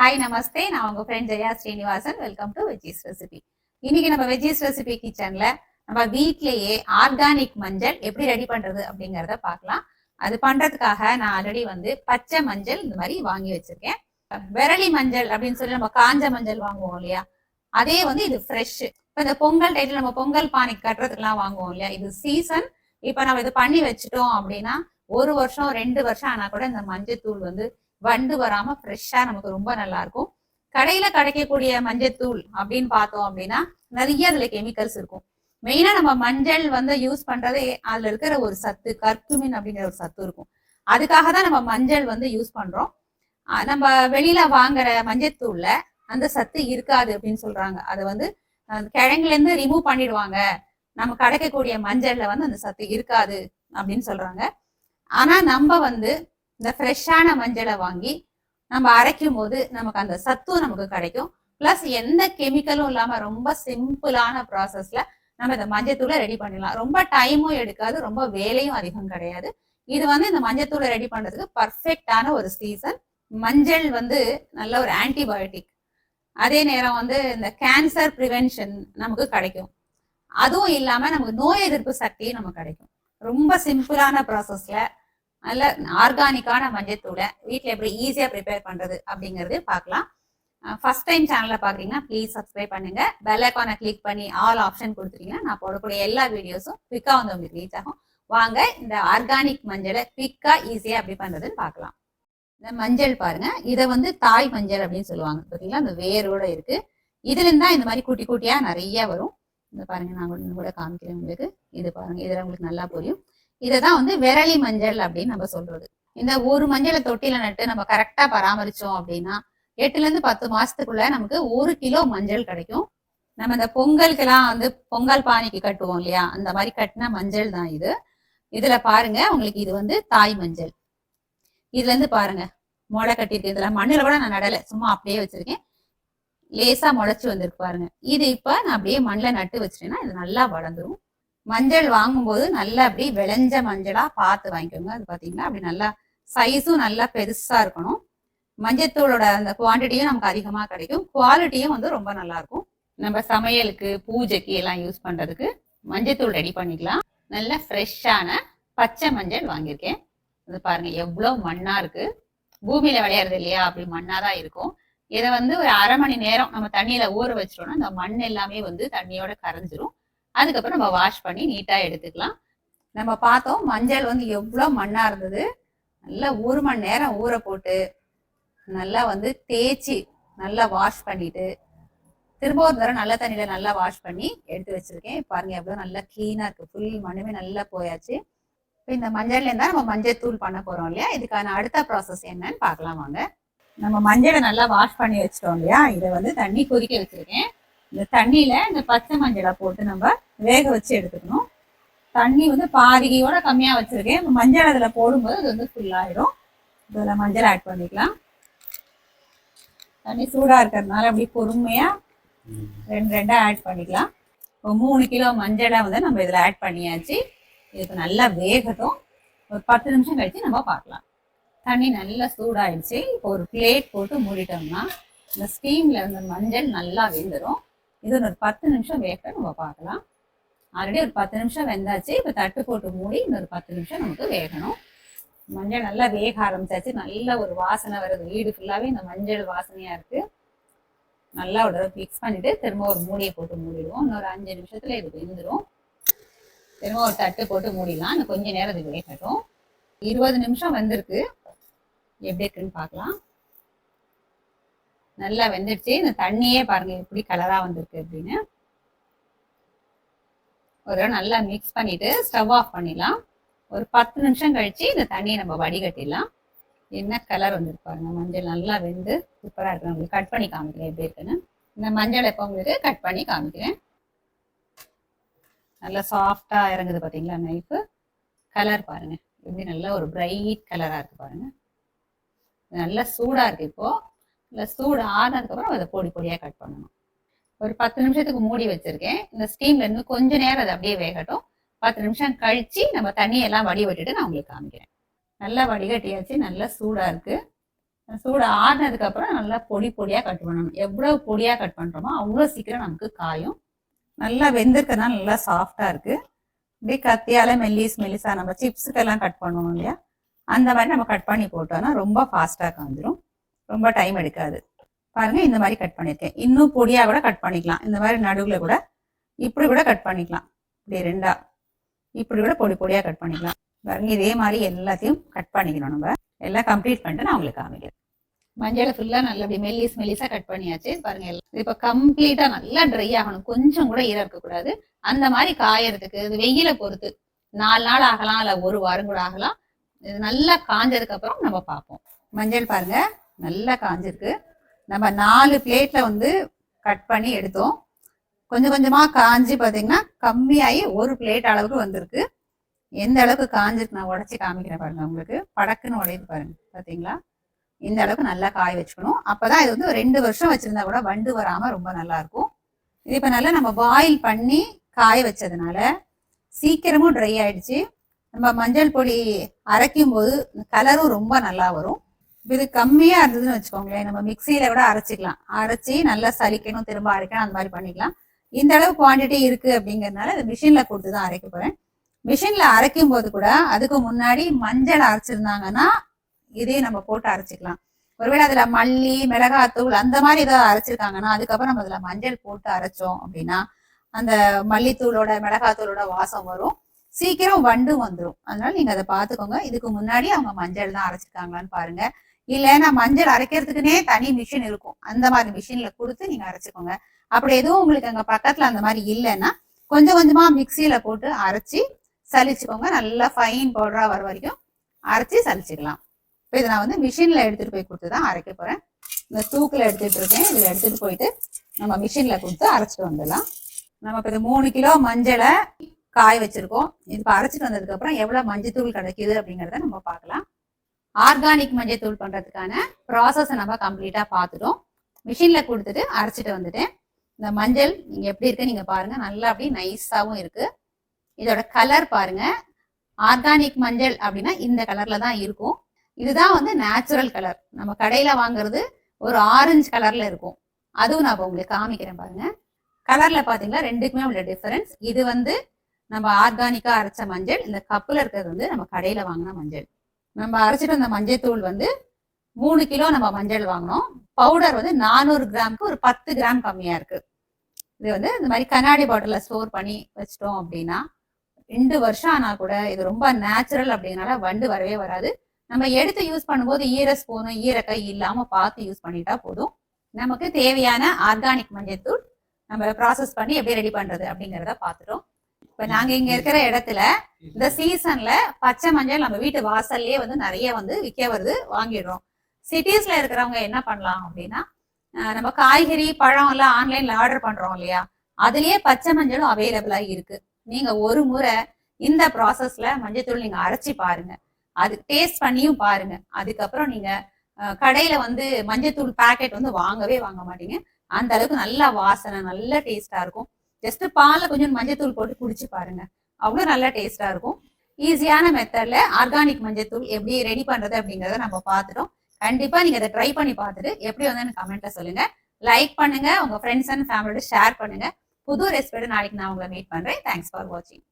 Hi நமஸ்தே நான் உங்க friend Jaya Srinivasan. Welcome to Veggies recipe இன்னைக்கு நம்ம வெஜ்ஜீஸ் ரெசிபி கிச்சன்ல நம்ம வீட்லயே ஆர்கானிக் மஞ்சள் எப்படி ரெடி பண்றது அப்படிங்கறத பார்க்கலாம். அது பண்றதுக்காக நான் ஆல்ரெடி வந்து பச்சை மஞ்சள் இந்த மாதிரி வாங்கி வச்சிருக்கேன். விரலி மஞ்சள் அப்படின்னு சொல்லி நம்ம காஞ்ச மஞ்சள் வாங்குவோம் இல்லையா? அதே வந்து இது ஃப்ரெஷ் இப்போ இந்த பொங்கல் டைட்டில் நம்ம பொங்கல் பானைக்கு கட்டுறதுக்குலாம் வாங்குவோம் இல்லையா? இது சீசன் இப்போ நம்ம இது பண்ணி வச்சுட்டோம் அப்படின்னா ஒரு வருஷம் ரெண்டு வருஷம் ஆனா கூட இந்த மஞ்சள் தூள் வந்து வண்டு வராம ஃப்ரெஷ்ஷா நமக்கு ரொம்ப நல்லா இருக்கும் கடையில கிடைக்கக்கூடிய மஞ்சத்தூள் அப்படின்னு பார்த்தோம் அப்படின்னா நிறைய அதுல கெமிக்கல்ஸ் இருக்கும். மெயினா நம்ம மஞ்சள் வந்து யூஸ் பண்றதே அதுல இருக்கிற ஒரு சத்து கர்க்குமின் அப்படிங்கிற ஒரு சத்து இருக்கும். அதுக்காக தான் நம்ம மஞ்சள் வந்து யூஸ் பண்றோம். நம்ம வெளியில வாங்குற மஞ்சத்தூள்ல அந்த சத்து இருக்காது அப்படின்னு சொல்றாங்க. அது வந்து கிழங்குல இருந்து ரிமூவ் பண்ணிடுவாங்க. நம்ம கிடைக்கக்கூடிய மஞ்சள்ல வந்து அந்த சத்து இருக்காது அப்படின்னு சொல்றாங்க. ஆனா நம்ம வந்து இந்த ஃப்ரெஷ்ஷான மஞ்சளை வாங்கி நம்ம அரைக்கும் போது நமக்கு அந்த சத்தும் நமக்கு கிடைக்கும். ப்ளஸ் எந்த கெமிக்கலும் இல்லாம ரொம்ப சிம்பிளான ப்ராசஸ்ல நம்ம இந்த மஞ்சத்தூளை ரெடி பண்ணிடலாம். ரொம்ப டைமும் எடுக்காது ரொம்ப வேலையும் அதிகம் கிடையாது. இது வந்து இந்த மஞ்சத்தூளை ரெடி பண்றதுக்கு பர்ஃபெக்டான ஒரு சீசன் மஞ்சள் வந்து நல்ல ஒரு ஆன்டிபயோட்டிக் அதே நேரம் வந்து இந்த கேன்சர் ப்ரிவென்ஷன் நமக்கு கிடைக்கும். அதுவும் இல்லாம நமக்கு நோய் எதிர்ப்பு சக்தியும் நமக்கு கிடைக்கும். ரொம்ப சிம்பிளான ப்ராசஸ்ல நல்ல ஆர்கானிக்கான மஞ்சத்தூளை வீட்டில் எப்படி ஈஸியாக ப்ரிப்பேர் பண்ணுறது அப்படிங்கிறது பார்க்கலாம். ஃபர்ஸ்ட் டைம் சேனலில் பார்க்குறீங்கன்னா ப்ளீஸ் சப்ஸ்கிரைப் பண்ணுங்க. பெல் ஐக்கானை கிளிக் பண்ணி ஆல் ஆப்ஷன் கொடுத்துட்டீங்கன்னா நான் போடக்கூடிய எல்லா வீடியோஸும் குவிக்காக வந்து உங்களுக்கு ரீச் ஆகும். வாங்க இந்த ஆர்கானிக் மஞ்சளை குவிக்காக ஈஸியாக எப்படி பண்ணுறதுன்னு பார்க்கலாம். இந்த மஞ்சள் பாருங்க. இதை வந்து தாய் மஞ்சள் அப்படின்னு சொல்லுவாங்க. பார்த்தீங்களா? அந்த வேரோட இருக்கு. இதுலேருந்து தான் இந்த மாதிரி குட்டி குட்டியாக நிறைய வரும். இந்த பாருங்க நான் கூட கூட காமிக்கிறேன் உங்களுக்கு. இது பாருங்க இதில் உங்களுக்கு நல்லா புரியும். இததான் வந்து விரலி மஞ்சள் அப்படின்னு நம்ம சொல்றது. இந்த ஒரு மஞ்சளை தொட்டில நட்டு நம்ம கரெக்டா பராமரிச்சோம் அப்படின்னா எட்டுல இருந்து பத்து மாசத்துக்குள்ள நமக்கு ஒரு கிலோ மஞ்சள் கிடைக்கும். நம்ம இந்த பொங்கலுக்கெல்லாம் வந்து பொங்கல் பானைக்கு கட்டுவோம் இல்லையா? அந்த மாதிரி கட்டின மஞ்சள் தான் இது. இதுல பாருங்க உங்களுக்கு இது வந்து தாய் மஞ்சள். இதுல இருந்து பாருங்க முளை கட்டிருக்கு இதுல மண்ணுல கூட நான் நடலை சும்மா அப்படியே வச்சிருக்கேன். லேசா முளைச்சு வந்திருக்கு பாருங்க. இது இப்ப நான் அப்படியே மண்ணில் நட்டு வச்சிட்டேன்னா இது நல்லா வளர்ந்துரும். மஞ்சள் வாங்கும்போது நல்லா அப்படி விளைஞ்ச மஞ்சளா பார்த்து வாங்கிக்கோங்க. அது பாத்தீங்கன்னா அப்படி நல்லா சைஸும் நல்லா பெருசா இருக்கணும். மஞ்சத்தூளோட அந்த குவான்டிட்டியும் நமக்கு அதிகமா கிடைக்கும். குவாலிட்டியும் வந்து ரொம்ப நல்லா இருக்கும். நம்ம சமையலுக்கு பூஜைக்கு எல்லாம் யூஸ் பண்றதுக்கு மஞ்சத்தூள் ரெடி பண்ணிக்கலாம். நல்ல ஃப்ரெஷ்ஷான பச்சை மஞ்சள் வாங்கியிருக்கேன். அது பாருங்க எவ்வளோ மண்ணா இருக்கு. பூமியில விளையாடுறது இல்லையா? அப்படி மண்ணா தான் இருக்கும். இதை வந்து ஒரு அரை மணி நேரம் நம்ம தண்ணியில ஊற வச்சிட்டோம்னா அந்த மண் எல்லாமே வந்து தண்ணியோட கரைஞ்சிரும். அதுக்கப்புறம் நம்ம வாஷ் பண்ணி நீட்டாக எடுத்துக்கலாம். நம்ம பார்த்தோம் மஞ்சள் வந்து எவ்வளோ மண்ணாக இருந்தது. நல்லா ஒரு மணி நேரம் ஊற போட்டு நல்லா வந்து தேய்ச்சி நல்லா வாஷ் பண்ணிட்டு திரும்ப ஒரு தடவை நல்ல தண்ணியில் நல்லா வாஷ் பண்ணி எடுத்து வச்சிருக்கேன். பாருங்க எவ்வளோ நல்லா க்ளீனாக இருக்குது ஃபுல் மண்ணுமே நல்லா போயாச்சு. இப்போ இந்த மஞ்சள்லேருந்து தான் நம்ம மஞ்சள் தூள் பண்ண போகிறோம் இல்லையா? இதுக்கான அடுத்த ப்ராசஸ் என்னன்னு பார்க்கலாம் வாங்க. நம்ம மஞ்சளை நல்லா வாஷ் பண்ணி வச்சிட்டோம் இல்லையா? இதை வந்து தண்ணி கொதிக்க வச்சிருக்கேன். இந்த தண்ணியில இந்த பச்சை மஞ்சளை போட்டு நம்ம வேக வச்சு எடுத்துக்கணும். தண்ணி வந்து பாதிகையோட கம்மியா வச்சிருக்கேன். மஞ்சள் அதுல போடும்போது அது வந்து ஃபுல்லாகிடும் இதில் இதுல மஞ்சள் ஆட் பண்ணிக்கலாம். தண்ணி சூடா இருக்கிறதுனால அப்படி பொறுமையா ரெண்டு ரெண்டா ஆட் பண்ணிக்கலாம். இப்போ மூணு கிலோ மஞ்சளை வந்து நம்ம இதுல ஆட் பண்ணியாச்சு. இதுக்கு நல்லா வேகட்டும். ஒரு பத்து நிமிஷம் கழிச்சு நம்ம பார்க்கலாம். தண்ணி நல்லா சூடாயிடுச்சு. இப்போ ஒரு பிளேட் போட்டு மூடிட்டோம்னா இந்த ஸ்டீம்ல இருந்த மஞ்சள் நல்லா வெந்துடும் இது ஒரு பத்து நிமிஷம் வேக நம்ம பார்க்கலாம். ஆல்ரெடி ஒரு பத்து நிமிஷம் வெந்தாச்சு. இப்போ தட்டு போட்டு மூடி இன்னொரு பத்து நிமிஷம் நமக்கு வேகணும். மஞ்சள் நல்லா வேக ஆரம்பிச்சாச்சு. நல்ல ஒரு வாசனை வருது. வீடு ஃபுல்லாகவே இந்த மஞ்சள் வாசனையாக இருக்குது நல்லா ஒரு ஃபிக்ஸ் மிக்ஸ் பண்ணிட்டு திரும்ப ஒரு மூடியை போட்டு மூடிடுவோம். இன்னொரு அஞ்சு நிமிஷத்தில் இது வெந்துடும் திரும்ப ஒரு தட்டு போட்டு மூடிடலாம். இன்னும் கொஞ்ச நேரம் இது வேகட்டும். இருபது நிமிஷம் வந்திருக்கு. எப்படி இருக்குன்னு பார்க்கலாம். நல்லா வெந்துடுச்சு இந்த தண்ணியே பாருங்க எப்படி கலரா வந்திருக்கு அப்படின்னு. ஒரு நல்லா மிக்ஸ் பண்ணிட்டு ஸ்டவ் ஆஃப் பண்ணிடலாம். ஒரு பத்து நிமிஷம் கழிச்சு இந்த தண்ணியை நம்ம வடிகட்டிடலாம். என்ன கலர் வந்துருக்கு பாருங்க மஞ்சள் நல்லா வெந்து சூப்பராக இருக்கு. உங்களுக்கு கட் பண்ணி காமிக்கிறேன் எப்படி இருக்குன்னு. இந்த மஞ்சள் எப்போ உங்களுக்கு கட் பண்ணி காமிக்கிறேன். நல்லா சாஃப்டா இறங்குது பார்த்தீங்களா நைஃபு கலர் பாருங்க. எப்படி நல்லா ஒரு பிரைட் கலரா இருக்கு பாருங்க. நல்லா சூடா இருக்கு இப்போ. இல்லை சூடு ஆனதுக்கப்புறம் அதை பொடி பொடியாக கட் பண்ணணும். ஒரு பத்து நிமிஷத்துக்கு மூடி வச்சிருக்கேன். இந்த ஸ்டீம்ல இருந்து கொஞ்ச நேரம் அது அப்படியே வேகட்டும். பத்து நிமிஷம் கழிச்சு நம்ம தண்ணியெல்லாம் வடி விட்டுட்டு நான் உங்களுக்கு காமிக்கிறேன். நல்லா வடிகட்டியாச்சு நல்லா சூடா இருக்கு. சூடு ஆறுனதுக்கு அப்புறம் நல்லா பொடி பொடியா கட் பண்ணணும். எவ்வளவு பொடியா கட் பண்றோமோ அவ்வளோ சீக்கிரம் நமக்கு காயும். நல்லா வெந்திருக்கிறதுனால நல்லா சாஃப்டா இருக்கு. அப்படியே கத்தியால மெல்லிஸ் மெல்லிஸா நம்ம சிப்ஸுக்கெல்லாம் கட் பண்ணுவோம் இல்லையா? அந்த மாதிரி நம்ம கட் பண்ணி போட்டோம்னா ரொம்ப ஃபாஸ்டா காஞ்சிரும். ரொம்ப டைம் எடுக்காது. பாருங்க இந்த மாதிரி கட் பண்ணியிருக்கேன். இன்னும் பொடியா கூட கட் பண்ணிக்கலாம். இந்த மாதிரி நடுவில் கூட இப்படி கூட கட் பண்ணிக்கலாம். இப்படி ரெண்டா. இப்படி கூட பொடி பொடியா கட் பண்ணிக்கலாம். பாருங்க இதே மாதிரி எல்லாத்தையும் கட் பண்ணிக்கணும் நம்ம. எல்லாம் கம்ப்ளீட் பண்ணிட்டு நான் உங்களுக்கு காமிக்கிறேன். மஞ்சளை ஃபுல்லாக நல்லா அப்படி மெல்லிஸ் மெல்லிஸா கட் பண்ணியாச்சு. பாருங்க எல்லாம். இப்போ கம்ப்ளீட்டா நல்லா ட்ரை ஆகணும். கொஞ்சம் கூட ஈரம் இருக்கக்கூடாது. அந்த மாதிரி காயறதுக்கு இது வெயில பொறுத்து நாலு நாள் ஆகலாம் இல்ல ஒரு வாரம் கூட ஆகலாம். இது நல்லா காஞ்சதுக்கு அப்புறம் நம்ம பார்ப்போம். மஞ்சள் பாருங்க. நல்லா காஞ்சிருக்கு. நம்ம நாலு பிளேட்டில் வந்து கட் பண்ணி எடுத்தோம். கொஞ்சம் கொஞ்சமாக காஞ்சி பார்த்தீங்கன்னா கம்மியாகி ஒரு பிளேட் அளவுக்கு வந்திருக்கு. எந்த அளவுக்கு காஞ்சிருக்கு நான் உடச்சி காமிக்கிறேன் பாருங்க உங்களுக்கு. படக்குன்னு உடையுது பாருங்க. பார்த்தீங்களா இந்த அளவுக்கு நல்லா காய வச்சுக்கணும். அப்பதான் இது வந்து ரெண்டு வருஷம் வச்சிருந்தா கூட வண்டு வராமல் ரொம்ப நல்லா இருக்கும். இது இப்போ நல்லா நம்ம பாயில் பண்ணி காய வச்சதுனால சீக்கிரமும் ட்ரை ஆயிடுச்சு. நம்ம மஞ்சள் பொடி அரைக்கும் போது கலரும் ரொம்ப நல்லா வரும். இது கம்மியா இருந்ததுன்னு வச்சுக்கோங்களேன். நம்ம மிக்சியில கூட அரைச்சிக்கலாம். அரைச்சி நல்லா சலிக்கணும் திரும்ப அரைக்கணும் அந்த மாதிரி பண்ணிக்கலாம். இந்த அளவு குவாண்டிட்டி இருக்கு அப்படிங்கறதுனால இது மிஷின்ல கொடுத்து தான் அரைக்க போறேன். மிஷின்ல அரைக்கும் போது கூட அதுக்கு முன்னாடி மஞ்சள் அரைச்சிருந்தாங்கன்னா இதையும் நம்ம போட்டு அரைச்சிக்கலாம். ஒருவேளை அதுல மல்லி மிளகாத்தூள் அந்த மாதிரி ஏதாவது அரைச்சிருக்காங்கன்னா அதுக்கப்புறம் நம்ம அதுல மஞ்சள் போட்டு அரைச்சோம் அப்படின்னா அந்த மல்லித்தூளோட மிளகாத்தூளோட வாசம் வரும். சீக்கிரம் வண்டும் வந்துடும் அதனால நீங்க அதை பாத்துக்கோங்க இதுக்கு முன்னாடி அவங்க மஞ்சள் தான் அரைச்சிருக்காங்களான்னு பாருங்க. இல்லைன்னா மஞ்சள் அரைக்கிறதுக்குனே தனி மிஷின் இருக்கும். அந்த மாதிரி மிஷின்ல கொடுத்து நீங்க அரைச்சிக்கோங்க. அப்படி எதுவும் உங்களுக்கு அங்க பக்கத்துல அந்த மாதிரி இல்லைன்னா கொஞ்சம் கொஞ்சமா மிக்சியில போட்டு அரைச்சி சலிச்சுக்கோங்க. நல்லா ஃபைன் பவுடரா வர வரைக்கும் அரைச்சி சலிச்சுக்கலாம். இப்போ இதை நான் வந்து மிஷின்ல எடுத்துட்டு போய் கொடுத்து தான் அரைக்க போறேன். இந்த தூக்கில் எடுத்துட்டு இருக்கேன். இதுல எடுத்துட்டு போயிட்டு நம்ம மிஷின்ல கொடுத்து அரைச்சிட்டு வந்துடலாம். நம்ம இப்போ இது மூணு கிலோ மஞ்சளை காய வச்சிருக்கோம். இது இப்போ அரைச்சிட்டு வந்ததுக்கு அப்புறம் எவ்வளவு மஞ்சத்தூள் கிடைக்குது அப்படிங்கறத நம்ம பார்க்கலாம். ஆர்கானிக் மஞ்சத்தூள் பண்ணுறதுக்கான ப்ராசஸை நம்ம கம்ப்ளீட்டாக பார்த்துட்டோம். மிஷினில் கொடுத்துட்டு அரைச்சிட்டு வந்துட்டேன். இந்த மஞ்சள் நீங்கள் எப்படி இருக்கு நீங்கள் பாருங்கள் நல்லா அப்படியே நைஸாகவும் இருக்குது இதோட கலர் பாருங்க. ஆர்கானிக் மஞ்சள் அப்படின்னா இந்த கலரில் தான் இருக்கும். இதுதான் வந்து நேச்சுரல் கலர் நம்ம கடையில் வாங்குறது ஒரு ஆரஞ்சு கலரில் இருக்கும். அதுவும் நான் உங்களுக்கு காமிக்கிறேன் பாருங்கள் கலரில் பார்த்தீங்கன்னா ரெண்டுக்குமே உள்ள டிஃப்ரென்ஸ் இது வந்து நம்ம ஆர்கானிக்காக அரைச்ச மஞ்சள் இந்த கப்பில் இருக்கிறது வந்து நம்ம கடையில் வாங்கின மஞ்சள். நம்ம அரைச்சிட்டு வந்த மஞ்சள் தூள் வந்து மூணு கிலோ நம்ம மஞ்சள் வாங்கினோம். பவுடர் வந்து நானூறு கிராமுக்கு ஒரு பத்து கிராம் கம்மியாக இருக்கு. இது வந்து இந்த மாதிரி கண்ணாடி பாட்டிலில் ஸ்டோர் பண்ணி வச்சிட்டோம் அப்படின்னா ரெண்டு வருஷம் ஆனால் கூட இது ரொம்ப நேச்சுரல் அப்படிங்கறனால வண்டு வரவே வராது. நம்ம எடுத்து யூஸ் பண்ணும்போது ஈர ஸ்பூனு ஈரக்கை இல்லாமல் பார்த்து யூஸ் பண்ணிட்டா போதும். நமக்கு தேவையான ஆர்கானிக் மஞ்சள் தூள் நம்ம ப்ராசஸ் பண்ணி எப்படி ரெடி பண்ணுறது அப்படிங்கிறத பார்த்துட்டோம். இப்ப நாங்க இங்க இருக்கிற இடத்துல இந்த சீசன்ல பச்சை மஞ்சள் நம்ம வீட்டு வாசல்லயே வந்து நிறைய வந்து விற்க வருது வாங்கிடுறோம். சிட்டிஸ்ல இருக்கிறவங்க என்ன பண்ணலாம் அப்படின்னா நம்ம காய்கறி பழம் எல்லாம் ஆன்லைன்ல ஆர்டர் பண்றோம் இல்லையா? அதுலயே பச்சை மஞ்சளும் அவைலபிளா இருக்கு. நீங்க ஒரு முறை இந்த ப்ராசஸ்ல மஞ்சத்தூள் நீங்க அரைச்சி பாருங்க. அது டேஸ்ட் பண்ணியும் பாருங்க. அதுக்கப்புறம் நீங்க கடையில வந்து மஞ்சத்தூள் பாக்கெட் வந்து வாங்கவே வாங்க மாட்டீங்க. அந்த அளவுக்கு நல்லா வாசனை நல்ல டேஸ்டா இருக்கும். ஜஸ்ட் பாலில் கொஞ்சம் மஞ்சத்தூள் போட்டு குடிச்சு பாருங்க. அவ்வளோ நல்லா டேஸ்டாக இருக்கும். ஈஸியான மெத்தட்ல ஆர்கானிக் மஞ்சத்தூள் எப்படி ரெடி பண்றது அப்படிங்கிறத நம்ம பார்த்துட்டோம். கண்டிப்பா நீங்க அதை ட்ரை பண்ணி பார்த்துட்டு எப்படி வந்து கமெண்ட்டில் சொல்லுங்க. லைக் பண்ணுங்க உங்க ஃப்ரெண்ட்ஸ் அண்ட் ஃபேமிலியோட ஷேர் பண்ணுங்க. புது ரெசிபியோட நாளைக்கு நான் உங்களை மீட் பண்ணுறேன் தேங்க்ஸ் ஃபார் வாட்சிங்